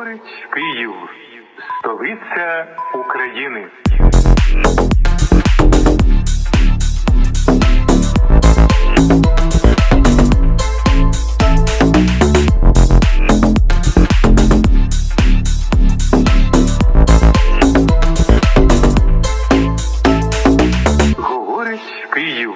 говорить Київ, столиця України. Говорить Київ.